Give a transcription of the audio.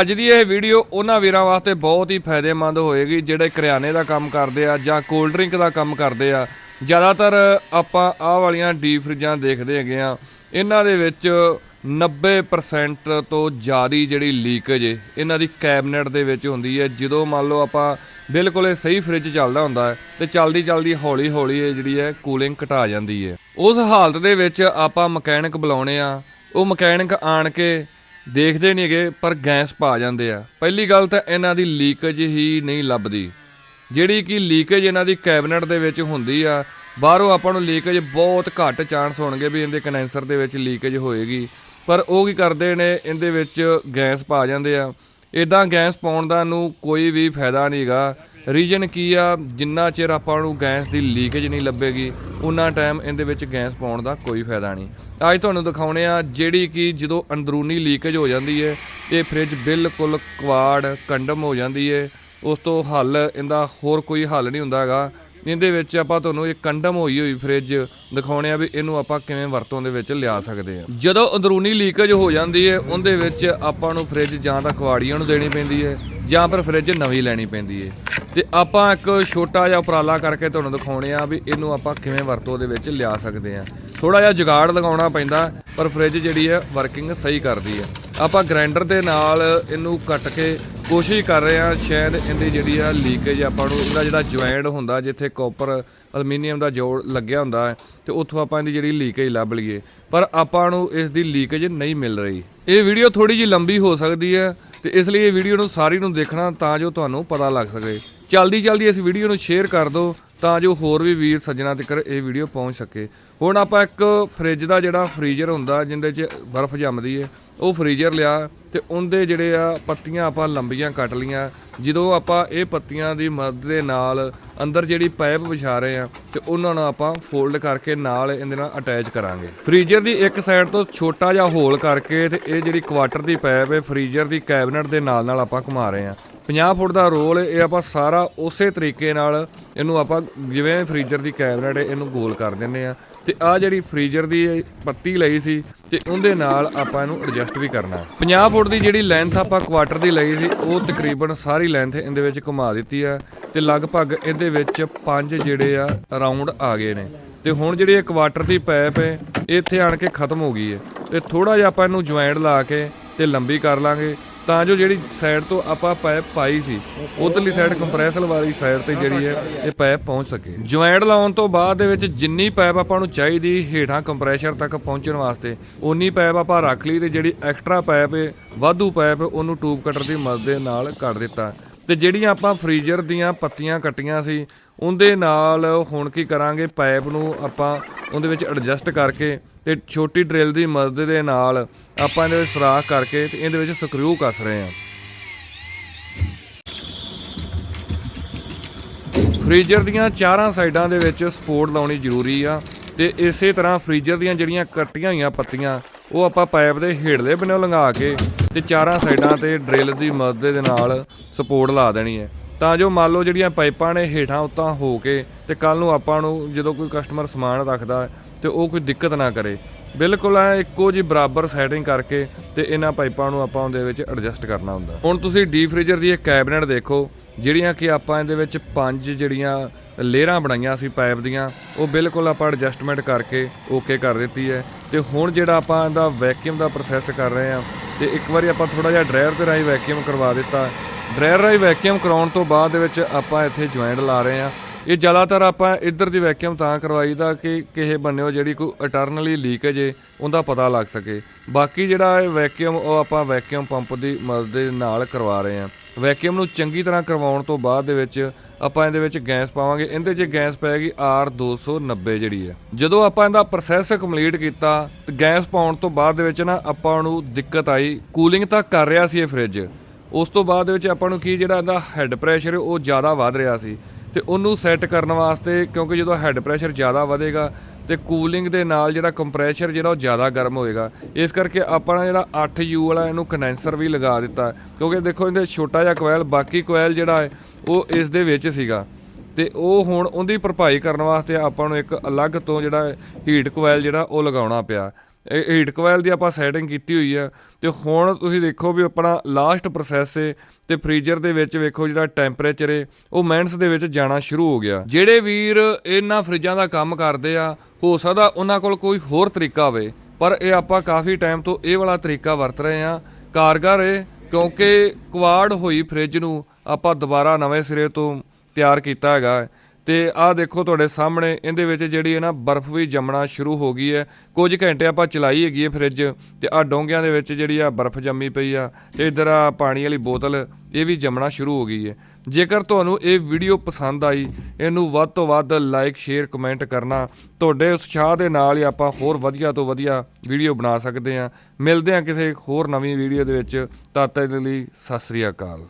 ਅੱਜ ਦੀ ਇਹ ਵੀਡੀਓ ਉਹਨਾਂ ਵੀਰਾਂ ਵਾਸਤੇ ਬਹੁਤ ਹੀ ਫਾਇਦੇਮੰਦ ਹੋਏਗੀ, ਜਿਹੜੇ ਕਰਿਆਨੇ ਦਾ ਕੰਮ ਕਰਦੇ ਆ ਜਾਂ ਕੋਲਡ ਡਰਿੰਕ ਦਾ ਕੰਮ ਕਰਦੇ ਆ। ਜ਼ਿਆਦਾਤਰ ਆਪਾਂ ਆਹ ਵਾਲੀਆਂ ਡੀਪ ਫਰਿੱਜਾਂ ਦੇਖਦੇ ਹੈਗੇ ਆ। ਇਹਨਾਂ ਦੇ ਵਿੱਚ 90% ਤੋਂ ਜ਼ਿਆਦੀ ਜਿਹੜੀ ਲੀਕੇਜ ਇਹਨਾਂ ਦੀ ਕੈਬਨਿਟ ਦੇ ਵਿੱਚ ਹੁੰਦੀ ਹੈ ਜਦੋਂ ਮੰਨ ਲਓ ਆਪਾਂ ਬਿਲਕੁਲ ਇਹ ਸਹੀ ਫ੍ਰਿਜ ਚੱਲਦਾ ਹੁੰਦਾ ਹੈ ਤੇ ਚਲਦੀ ਚਲਦੀ ਹੌਲੀ ਹੌਲੀ ਇਹ ਜਿਹੜੀ ਹੈ ਕੂਲਿੰਗ ਘਟਾ ਜਾਂਦੀ ਹੈ ਉਸ ਹਾਲਤ ਦੇ ਵਿੱਚ ਆਪਾਂ ਮਕੈਨਿਕ ਬੁਲਾਉਣੇ ਆ। ਉਹ ਮਕੈਨਿਕ ਆਣ ਕੇ ਦੇਖਦੇ ਨਹੀਂ ਨਹੀਂਗੇ ਪਰ ਗੈਸ ਪਾ ਜਾਂਦੇ ਆ। ਪਹਿਲੀ ਗੱਲ ਤਾਂ ਇਹਨਾਂ ਦੀ ਲੀਕੇਜ ਹੀ ਨਹੀਂ ਲੱਭਦੀ। ਜਿਹੜੀ ਕਿ ਲੀਕੇਜ ਇਹਨਾਂ ਦੀ ਕੈਬਨਿਟ ਦੇ ਵਿੱਚ ਹੁੰਦੀ ਆ, ਬਾਹਰੋਂ ਆਪਾਂ ਨੂੰ ਲੀਕੇਜ ਬਹੁਤ ਘੱਟ ਚਾਂਸ ਹੋਣਗੇ ਵੀ ਇਹਦੇ ਕੰਡੈਂਸਰ ਦੇ ਵਿੱਚ ਲੀਕੇਜ ਹੋਏਗੀ। ਪਰ ਉਹ ਕੀ ਕਰਦੇ ਨੇ, ਇਹਦੇ ਵਿੱਚ ਗੈਸ ਪਾ ਜਾਂਦੇ ਆ। ਇਦਾਂ ਗੈਸ ਪਾਉਣ ਦਾ ਨੂੰ ਕੋਈ ਵੀ ਫਾਇਦਾ ਨਹੀਂਗਾ ਰੀਜਨ ਕੀ ਆ? ਜਿੰਨਾ ਚਿਰ ਆਪਾਂ ਨੂੰ ਗੈਸ ਦੀ ਲੀਕੇਜ ਨਹੀਂ ਲੱਭੇਗੀ, ਉਨਾ ਟਾਈਮ ਇਹਦੇ ਵਿੱਚ ਗੈਸ ਪਾਉਣ ਦਾ ਕੋਈ ਫਾਇਦਾ ਨਹੀਂ। ਅੱਜ ਤੁਹਾਨੂੰ ਦਿਖਾਉਣੇ ਆ ਜਿਹੜੀ ਕਿ ਜਦੋਂ ਅੰਦਰੂਨੀ ਲੀਕੇਜ ਹੋ ਜਾਂਦੀ ਹੈ ਇਹ ਫ੍ਰਿਜ ਬਿਲਕੁਲ ਕਵਾੜ, ਕੰਡਮ ਹੋ ਜਾਂਦੀ ਹੈ ਉਸ ਤੋਂ ਹੱਲ ਇਹਦਾ ਹੋਰ ਕੋਈ ਹੱਲ ਨਹੀਂ ਹੁੰਦਾ ਹੈਗਾ। ਇਹਦੇ ਵਿੱਚ ਆਪਾਂ ਤੁਹਾਨੂੰ ਇਹ ਕੰਡਮ ਹੋਈ ਹੋਈ ਫ੍ਰਿਜ ਦਿਖਾਉਣੇ ਆ ਵੀ ਇਹਨੂੰ ਆਪਾਂ ਕਿਵੇਂ ਵਰਤੋਂ ਦੇ ਵਿੱਚ ਲਿਆ ਸਕਦੇ ਆ। ਜਦੋਂ ਅੰਦਰੂਨੀ ਲੀਕੇਜ ਹੋ ਜਾਂਦੀ ਹੈ ਉਹਦੇ ਵਿੱਚ ਆਪਾਂ ਨੂੰ ਫ੍ਰਿਜ ਜਾਂ ਤਾਂ ਕੁਆੜੀਆਂ ਨੂੰ ਦੇਣੀ ਪੈਂਦੀ ਹੈ ਜਾਂ ਫਿਰ ਫ੍ਰਿਜ ਨਵੀਂ ਲੈਣੀ ਪੈਂਦੀ ਹੈ ਤੇ ਆਪਾਂ ਇੱਕ ਛੋਟਾ ਜਿਹਾ ਉਪਰਾਲਾ ਕਰਕੇ ਤੁਹਾਨੂੰ ਦਿਖਾਉਣੇ ਆ ਵੀ ਇਹਨੂੰ ਆਪਾਂ ਕਿਵੇਂ ਵਰਤੋਂ ਦੇ ਵਿੱਚ ਲਿਆ ਸਕਦੇ ਆ। ਥੋੜਾ ਜਿਹਾ ਜੁਗਾੜ ਲਗਾਉਣਾ ਪੈਂਦਾ, ਪਰ ਫ੍ਰਿਜ ਜਿਹੜੀ ਹੈ ਵਰਕਿੰਗ ਸਹੀ ਕਰਦੀ ਹੈ। ਆਪਾਂ ਗ੍ਰਾਈਂਡਰ ਦੇ ਨਾਲ ਇਹਨੂੰ ਕੱਟ ਕੇ ਕੋਸ਼ਿਸ਼ ਕਰ ਰਹੇ ਆ ਸ਼ਾਇਦ ਇਹਦੀ ਜਿਹੜੀ ਆ ਲੀਕੇਜ ਆਪਾਂ ਨੂੰ, ਇਹਦਾ ਜਿਹੜਾ ਜੁਆਇੰਟ ਹੁੰਦਾ, ਜਿੱਥੇ ਕਾਪਰ ਅਲਮੀਨੀਅਮ ਦਾ ਜੋੜ ਲੱਗਿਆ ਹੁੰਦਾ ਹੈ, ਤੇ ਉੱਥੋਂ ਆਪਾਂ ਇਹਦੀ ਜਿਹੜੀ ਲੀਕੇਜ ਲੱਭ ਲਈਏ। ਪਰ ਆਪਾਂ ਨੂੰ ਇਸ ਦੀ ਲੀਕੇਜ ਨਹੀਂ ਮਿਲ ਰਹੀ। ਇਹ ਵੀਡੀਓ ਥੋੜੀ ਜਿਹੀ ਲੰਬੀ ਹੋ ਸਕਦੀ ਹੈ, ਤੇ ਇਸ ਲਈ ਇਹ ਵੀਡੀਓ ਨੂੰ ਸਾਰੀ ਨੂੰ ਦੇਖਣਾ ਤਾਂ ਜੋ ਤੁਹਾਨੂੰ ਪਤਾ ਲੱਗ ਸਕੇ। ਜਲਦੀ ਜਲਦੀ ਇਸ ਵੀਡੀਓ ਨੂੰ ਸ਼ੇਅਰ ਕਰ ਦਿਓ ਤਾਂ ਜੋ ਹੋਰ ਵੀ ਵੀਰ ਸੱਜਣਾ ਤੱਕ ਇਹ ਵੀਡੀਓ ਪਹੁੰਚ ਸਕੇ। ਹੁਣ ਆਪਾਂ ਇੱਕ ਫ੍ਰਿਜ ਦਾ ਜਿਹੜਾ ਫ੍ਰੀਜ਼ਰ ਹੁੰਦਾ, ਜਿੰਦੇ 'ਚ ਬਰਫ਼ ਜੰਮਦੀ ਹੈ ਉਹ ਫ੍ਰੀਜ਼ਰ ਲਿਆ ਤੇ ਉਹਦੇ ਜਿਹੜੇ ਆ ਪੱਤੀਆਂ ਆਪਾਂ ਲੰਬੀਆਂ ਕੱਟ ਲੀਆਂ ਜਦੋਂ ਆਪਾਂ ਇਹ ਪੱਤੀਆਂ ਦੀ ਮਦਦ ਦੇ ਨਾਲ ਅੰਦਰ ਜਿਹੜੀ ਪਾਈਪ ਵਿਛਾ ਰਹੇ ਆ ਤੇ ਉਹਨਾਂ ਨੂੰ ਆਪਾਂ ਫੋਲਡ ਕਰਕੇ ਨਾਲ ਇਹਦੇ ਨਾਲ ਅਟੈਚ ਕਰਾਂਗੇ। ਫ੍ਰੀਜ਼ਰ ਦੀ ਇੱਕ ਸਾਈਡ ਤੋਂ ਛੋਟਾ ਜਿਹਾ ਹੋਲ ਕਰਕੇ ਤੇ ਇਹ ਜਿਹੜੀ ਕੁਆਟਰ ਦੀ ਪਾਈਪ ਹੈ ਫ੍ਰੀਜ਼ਰ ਦੀ ਕੈਬਨਟ ਦੇ ਨਾਲ ਨਾਲ ਆਪਾਂ ਘੁਮਾ ਰਹੇ ਆ। 50 ਫੁੱਟ ਦਾ ਰੋਲ ਇਹ ਆਪਾਂ ਸਾਰਾ ਉਸੇ ਤਰੀਕੇ ਨਾਲ ਇਹਨੂੰ ਆਪਾਂ ਜਿਵੇਂ ਫ੍ਰੀਜ਼ਰ ਦੀ ਕੈਬਨਟ ਇਹਨੂੰ ਗੋਲ ਕਰ ਦਿੰਨੇ ਆ ਤੇ ਆ ਜਿਹੜੀ ਫ੍ਰੀਜ਼ਰ ਦੀ ਪੱਤੀ ਲਈ ਸੀ ਤੇ ਉਹਦੇ ਨਾਲ ਆਪਾਂ ਇਹਨੂੰ ਐਡਜਸਟ ਵੀ ਕਰਨਾ ਹੈ। 50 ਫੁੱਟ ਦੀ ਜਿਹੜੀ ਲੈਂਥ ਆਪਾਂ ਕੁਆਟਰ ਦੀ ਲਈ ਸੀ, ਉਹ ਤਕਰੀਬਨ ਸਾਰੀ ਲੈਂਥ ਇਹਦੇ ਵਿੱਚ ਘੁਮਾ ਦਿੱਤੀ ਆ ਤੇ ਲਗਭਗ ਇਹਦੇ ਵਿੱਚ ਪੰਜ ਜਿਹੜੇ ਆ ਰਾਉਂਡ ਆ ਗਏ ਨੇ। ਤੇ ਹੁਣ ਜਿਹੜੀ ਇਹ ਕੁਆਟਰ ਦੀ ਪਾਈਪ ਹੈ, ਇਹ ਇੱਥੇ ਆਣ ਕੇ ਖਤਮ ਹੋ ਗਈ ਹੈ। ਤੇ ਥੋੜਾ ਜਿਹਾ ਆਪਾਂ ਇਹਨੂੰ ਜੁਆਇੰਟ ਲਾ ਕੇ ਤੇ ਲੰਬੀ ਕਰ ਲਾਂਗੇ। ਤਾਂ ਜੋ ਜਿਹੜੀ ਸਾਈਡ ਤੋਂ ਆਪਾਂ ਪਾਈਪ ਪਾਈ ਸੀ, ਉਧਰਲੀ ਸਾਈਡ ਕੰਪਰੈਸਰ ਵਾਲੀ ਸਾਈਡ ਤੇ ਜਿਹੜੀ ਹੈ, ਇਹ ਪਾਈਪ ਪਹੁੰਚ ਸਕੇ। ਜੁਆਇੰਟ ਲਾਉਣ ਤੋਂ ਬਾਅਦ ਦੇ ਵਿੱਚ ਜਿੰਨੀ ਪਾਈਪ ਆਪਾਂ ਨੂੰ ਚਾਹੀਦੀ ਹੇਠਾਂ ਕੰਪਰੈਸਰ ਤੱਕ ਪਹੁੰਚਣ ਵਾਸਤੇ ਉਨੀ ਪਾਈਪ ਆਪਾਂ ਰੱਖ ਲਈ ਤੇ ਜਿਹੜੀ ਐਕਸਟਰਾ ਪਾਈਪ ਵਾਧੂ ਪਾਈਪ ਉਹਨੂੰ ਟੂਬ ਕਟਰ ਦੀ ਮਦਦ ਦੇ ਨਾਲ ਕੱਢ ਦਿੱਤਾ। ਤੇ ਜਿਹੜੀਆਂ ਆਪਾਂ ਫ੍ਰੀਜ਼ਰ ਦੀਆਂ ਪੱਤੀਆਂ ਕੱਟੀਆਂ ਸੀ, ਉਹਦੇ ਨਾਲ ਹੁਣ ਕੀ ਕਰਾਂਗੇ ਪਾਈਪ ਨੂੰ ਆਪਾਂ ਉਹਦੇ ਵਿੱਚ ਐਡਜਸਟ ਕਰਕੇ ਤੇ ਛੋਟੀ ਡਰਿਲ ਦੀ ਮਦਦ ਦੇ ਨਾਲ ਆਪਾਂ ਇਹਦੇ ਵਿੱਚ ਸੁਰਾਖ ਕਰਕੇ ਤੇ ਇਹਦੇ ਵਿੱਚ ਸਕਰੂ ਕੱਸ ਰਹੇ ਹਾਂ। ਫ੍ਰੀਜ਼ਰ ਦੀਆਂ ਚਾਰਾਂ ਸਾਈਡਾਂ ਦੇ ਵਿੱਚ ਸਪੋਰਟ ਲਾਉਣੀ ਜ਼ਰੂਰੀ ਆ ਤੇ ਇਸੇ ਤਰ੍ਹਾਂ ਫ੍ਰੀਜ਼ਰ ਦੀਆਂ ਜਿਹੜੀਆਂ ਕੱਟੀਆਂ ਹੋਈਆਂ ਪੱਤੀਆਂ, ਉਹ ਆਪਾਂ ਪਾਈਪ ਦੇ ਹੇਠਲੇ ਬਿਨੋਂ ਲੰਘਾ ਕੇ ਤੇ ਚਾਰਾਂ ਸਾਈਡਾਂ ਤੇ ਡਰਿਲ ਦੀ ਮਦਦ ਦੇ ਨਾਲ ਸਪੋਰਟ ਲਾ ਦੇਣੀ ਹੈ। ਤਾਂ ਜੋ ਮੰਨ ਲਓ ਜਿਹੜੀਆਂ ਪਾਈਪਾਂ ਨੇ ਹੇਠਾਂ ਉੱਤਾਂ ਹੋ ਕੇ ਤੇ ਕੱਲ ਨੂੰ ਆਪਾਂ ਨੂੰ ਜਦੋਂ ਕੋਈ ਕਸਟਮਰ ਸਮਾਨ ਰੱਖਦਾ ਹੈ ਤੇ ਉਹ ਕੋਈ ਦਿੱਕਤ ਨਾ ਕਰੇ ਬਿਲਕੁਲ ਐ ਇੱਕੋ ਜੀ ਬਰਾਬਰ ਸੈਟਿੰਗ ਕਰਕੇ ਤੇ ਇਹਨਾਂ ਪਾਈਪਾਂ ਨੂੰ ਆਪਾਂ ਉਹਦੇ ਵਿੱਚ ਐਡਜਸਟ ਕਰਨਾ ਹੁੰਦਾ। ਹੁਣ ਤੁਸੀਂ ਡੀਪ ਫ੍ਰੀਜ਼ਰ ਦੀ ਇੱਕ ਕੈਬਨਟ ਦੇਖੋ, ਜਿਹੜੀਆਂ ਕਿ ਆਪਾਂ ਇਹਦੇ ਵਿੱਚ ਪੰਜ ਜਿਹੜੀਆਂ ਲੇਅਰਾਂ ਬਣਾਈਆਂ ਸੀ ਪਾਈਪ ਦੀਆਂ, ਉਹ ਬਿਲਕੁਲ ਆਪਾਂ ਐਡਜਸਟਮੈਂਟ ਕਰਕੇ ਓਕੇ ਕਰ ਦਿੱਤੀ ਹੈ। ਤੇ ਹੁਣ ਜਿਹੜਾ ਆਪਾਂ ਇਹਦਾ ਵੈਕਿਊਮ ਦਾ ਪ੍ਰੋਸੈਸ ਕਰ ਰਹੇ ਹਾਂ, ਤੇ ਇੱਕ ਵਾਰੀ ਆਪਾਂ ਥੋੜਾ ਜਿਹਾ ਡਰਾਇਰ ਦੇ ਰਾਹੀਂ ਵੈਕਿਊਮ ਕਰਵਾ ਦਿੱਤਾ। ਡਰਾਇਰ ਰਾਹੀਂ ਵੈਕਿਊਮ ਕਰਾਉਣ ਤੋਂ ਬਾਅਦ ਦੇ ਵਿੱਚ ਆਪਾਂ ਇੱਥੇ ਜੁਆਇੰਟ ਲਾ ਰਹੇ ਹਾਂ। ਇਹ ਜ਼ਿਆਦਾਤਰ ਆਪਾਂ ਇੱਧਰ ਦੀ ਵੈਕਿਊਮ ਤਾਂ ਕਰਵਾਈਦਾ ਕਿ ਕਿਸੇ ਬੰਨਿਓ ਜਿਹੜੀ ਕੋਈ ਇਟਰਨਲੀ ਲੀਕੇਜ ਹੈ ਉਹਦਾ ਪਤਾ ਲੱਗ ਸਕੇ। ਬਾਕੀ ਜਿਹੜਾ ਇਹ ਵੈਕਿਊਮ ਉਹ ਆਪਾਂ ਵੈਕਿਊਮ ਪੰਪ ਦੀ ਮਦਦ ਦੇ ਨਾਲ ਕਰਵਾ ਰਹੇ ਹਾਂ। ਵੈਕਿਊਮ ਨੂੰ ਚੰਗੀ ਤਰ੍ਹਾਂ ਕਰਵਾਉਣ ਤੋਂ ਬਾਅਦ ਦੇ ਵਿੱਚ ਆਪਾਂ ਇਹਦੇ ਵਿੱਚ ਗੈਸ ਪਾਵਾਂਗੇ। ਇਹਦੇ 'ਚ ਗੈਸ ਪੈਗੀ R290 ਜਿਹੜੀ ਹੈ। ਜਦੋਂ ਆਪਾਂ ਇਹਦਾ ਪ੍ਰੋਸੈਸ ਕੰਪਲੀਟ ਕੀਤਾ, ਤੇ ਗੈਸ ਪਾਉਣ ਤੋਂ ਬਾਅਦ ਦੇ ਵਿੱਚ ਨਾ ਆਪਾਂ ਨੂੰ ਦਿੱਕਤ ਆਈ। ਕੂਲਿੰਗ ਤਾਂ ਕਰ ਰਿਹਾ ਸੀ ਇਹ ਫ੍ਰਿਜ ਉਸ ਤੋਂ ਬਾਅਦ ਦੇ ਵਿੱਚ ਆਪਾਂ ਨੂੰ ਕੀ ਜਿਹੜਾ ਇਹਦਾ ਹੈੱਡ ਪ੍ਰੈਸ਼ਰ ਉਹ ਜ਼ਿਆਦਾ ਵੱਧ ਰਿਹਾ ਸੀ। ਤੇ ਉਹਨੂੰ ਸੈੱਟ ਕਰਨ ਵਾਸਤੇ ਕਿਉਂਕਿ ਜਦੋਂ ਹੈੱਡ ਪ੍ਰੈਸ਼ਰ ਜ਼ਿਆਦਾ ਵਧੇਗਾ ਤੇ ਕੂਲਿੰਗ ਦੇ ਨਾਲ ਜਿਹੜਾ ਕੰਪਰੈਸ਼ਰ ਜਿਹੜਾ ਉਹ ਜ਼ਿਆਦਾ ਗਰਮ ਹੋਏਗਾ, ਇਸ ਕਰਕੇ ਆਪਾਂ ਨੇ ਜਿਹੜਾ 8U ਵਾਲਾ ਇਹਨੂੰ ਕੰਡੈਂਸਰ ਵੀ ਲਗਾ ਦਿੱਤਾ। ਕਿਉਂਕਿ ਦੇਖੋ ਇਹਦੇ ਛੋਟਾ ਜਿਹਾ ਕੋਇਲ ਬਾਕੀ ਕੋਇਲ ਜਿਹੜਾ ਹੈ, ਉਹ ਇਸ ਦੇ ਵਿੱਚ ਸੀਗਾ। ਤੇ ਉਹ ਹੁਣ ਉਹਦੀ ਭਰਪਾਈ ਕਰਨ ਵਾਸਤੇ ਆਪਾਂ ਨੂੰ ਇੱਕ ਅਲੱਗ ਤੋਂ ਜਿਹੜਾ ਹੀਟ ਕੋਇਲ ਜਿਹੜਾ ਉਹ ਲਗਾਉਣਾ ਪਿਆ। ਹੀਟ ਕੋਇਲ ਦੀ ਆਪਾਂ ਸੈਟਿੰਗ ਕੀਤੀ ਹੋਈ ਆ ਤੇ ਹੁਣ ਤੁਸੀਂ ਦੇਖੋ ਵੀ ਆਪਣਾ ਲਾਸਟ ਪ੍ਰੋਸੈਸ ਏ ਤੇ ਫ੍ਰੀਜ਼ਰ ਦੇ ਵਿੱਚ ਵੇਖੋ ਜਿਹੜਾ ਟੈਂਪਰੇਚਰ ਏ, ਉਹ ਮਿੰਟਸ ਦੇ ਵਿੱਚ ਜਾਣਾ ਸ਼ੁਰੂ ਹੋ ਗਿਆ। ਜਿਹੜੇ ਵੀਰ ਇਹਨਾਂ ਫ੍ਰਿਜਾਂ ਦਾ ਕੰਮ ਕਰਦੇ ਆ, ਹੋ ਸਕਦਾ ਉਹਨਾਂ ਕੋਲ ਕੋਈ ਹੋਰ ਤਰੀਕਾ ਹੋਵੇ, ਪਰ ਇਹ ਆਪਾਂ ਕਾਫੀ ਟਾਈਮ ਤੋਂ ਇਹ ਵਾਲਾ ਤਰੀਕਾ ਵਰਤ ਰਹੇ ਆ। ਕਾਰਗਰ ਏ, ਕਿਉਂਕਿ ਕੁਆੜ ਹੋਈ ਫ੍ਰਿਜ ਨੂੰ ਆਪਾਂ ਦੁਬਾਰਾ ਨਵੇਂ ਸਿਰੇ ਤੋਂ ਤਿਆਰ ਕੀਤਾ ਹੈਗਾ। ਤੇ ਆਹ ਦੇਖੋ ਤੁਹਾਡੇ ਸਾਹਮਣੇ, ਇਹਦੇ ਵਿੱਚ ਜਿਹੜੀ ਹੈ ਨਾ ਬਰਫ਼ ਵੀ ਜੰਮਣਾ ਸ਼ੁਰੂ ਹੋ ਗਈ ਹੈ। ਕੁਝ ਘੰਟੇ ਆਪਾਂ ਚਲਾਈ ਹੈਗੀ ਹੈ ਫ੍ਰਿਜ ਤੇ ਆਹ ਡੋਂਗਿਆਂ ਦੇ ਵਿੱਚ ਜਿਹੜੀ ਆ ਬਰਫ਼ ਜੰਮੀ ਪਈ ਆ ਤੇ ਇਧਰ ਆ ਪਾਣੀ ਵਾਲੀ ਬੋਤਲ, ਇਹ ਵੀ ਜੰਮਣਾ ਸ਼ੁਰੂ ਹੋ ਗਈ ਹੈ। ਜੇਕਰ ਤੁਹਾਨੂੰ ਇਹ ਵੀਡੀਓ ਪਸੰਦ ਆਈ, ਇਹਨੂੰ ਵੱਧ ਤੋਂ ਵੱਧ ਲਾਈਕ, ਸ਼ੇਅਰ, ਕਮੈਂਟ ਕਰਨਾ। ਤੁਹਾਡੇ ਉਤਸ਼ਾਹ ਦੇ ਨਾਲ ਹੀ ਆਪਾਂ ਹੋਰ ਵਧੀਆ ਤੋਂ ਵਧੀਆ ਵੀਡੀਓ ਬਣਾ ਸਕਦੇ ਹਾਂ। ਮਿਲਦੇ ਹਾਂ ਕਿਸੇ ਹੋਰ ਨਵੀਂ ਵੀਡੀਓ ਦੇ ਵਿੱਚ। ਤਦ ਤੱਕ ਲਈ ਸਤਿ ਸ੍ਰੀ ਅਕਾਲ।